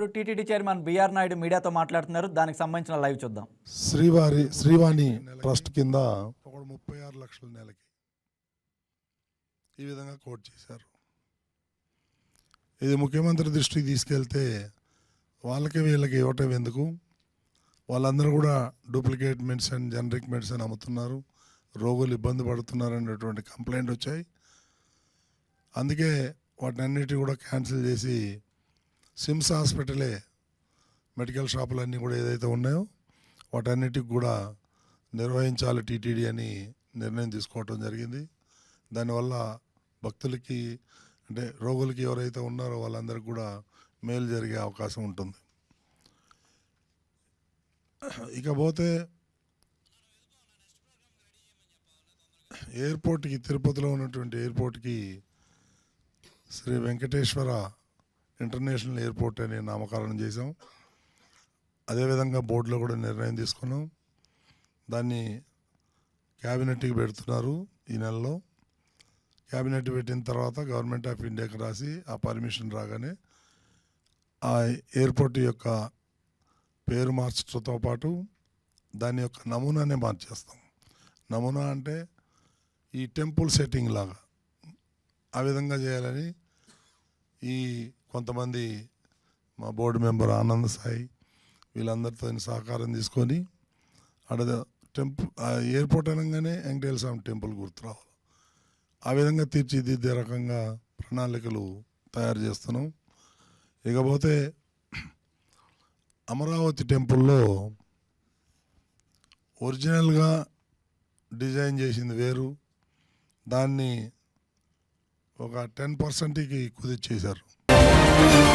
ఇప్పుడు TTD chairman BR Naidu మీడియాతో మాట్లాడుతున్నారు. దానికి సంబంధించిన లైవ్ చూద్దాం. శ్రీవారి శ్రీవాణి ట్రస్ట్ కింద ముప్పై ఆరు లక్షల నెలకి ఈ విధంగా కోట్ చేశారు. ఇది ముఖ్యమంత్రి దృష్టికి తీసుకెళ్తే వాళ్ళకి వీళ్ళకి ఇవ్వటం ఎందుకు? వాళ్ళందరూ కూడా డూప్లికేట్ మెడిసిన్ జనరిక్ మెడిసిన్ అమ్ముతున్నారు. రోగులు ఇబ్బంది పడుతున్నారు అనేటువంటి కంప్లైంట్ వచ్చాయి. అందుకే వాటినన్నిటి కూడా క్యాన్సిల్ చేసి సిమ్స్ హాస్పిటలే మెడికల్ షాపులు అన్నీ కూడా ఏదైతే ఉన్నాయో వాటన్నిటికి కూడా నిర్వహించాలి టీటీడీ అని నిర్ణయం తీసుకోవటం జరిగింది. దానివల్ల భక్తులకి అంటే రోగులకి ఎవరైతే ఉన్నారో వాళ్ళందరికీ కూడా మేలు జరిగే అవకాశం ఉంటుంది. ఇకపోతే ఎయిర్పోర్ట్కి తిరుపతిలో ఉన్నటువంటి ఎయిర్పోర్ట్కి శ్రీ వెంకటేశ్వర ఇంటర్నేషనల్ ఎయిర్పోర్ట్ అని నామకరణం చేశాం. అదేవిధంగా బోర్డులో కూడా నిర్ణయం తీసుకున్నాం. దాన్ని క్యాబినెట్కి పెడుతున్నారు ఈ నెలలో. క్యాబినెట్ పెట్టిన తర్వాత గవర్నమెంట్ ఆఫ్ ఇండియాకి రాసి ఆ పర్మిషన్ రాగానే ఆ ఎయిర్పోర్ట్ యొక్క పేరు మార్చడంతో పాటు దాని యొక్క నమూనానే మార్చేస్తాం. నమూనా అంటే ఈ టెంపుల్ సెట్టింగ్ లాగా ఆ విధంగా చేయాలని ఈ కొంతమంది మా బోర్డు మెంబర్ ఆనంద్ సాయి వీళ్ళందరితో సహకారం తీసుకొని అక్కడ టెంపుల్ ఎయిర్పోర్ట్ అనగానే వెంకటేశ్వర స్వామి టెంపుల్ గుర్తు రావాలి. ఆ విధంగా తీర్చిదిద్దే రకంగా ప్రణాళికలు తయారు చేస్తున్నాం. ఇకపోతే అమరావతి టెంపుల్లో ఒరిజినల్గా డిజైన్ చేసింది వేరు. దాన్ని ఒక టెన్ పర్సెంట్కి కుదిర్చేశారు. Música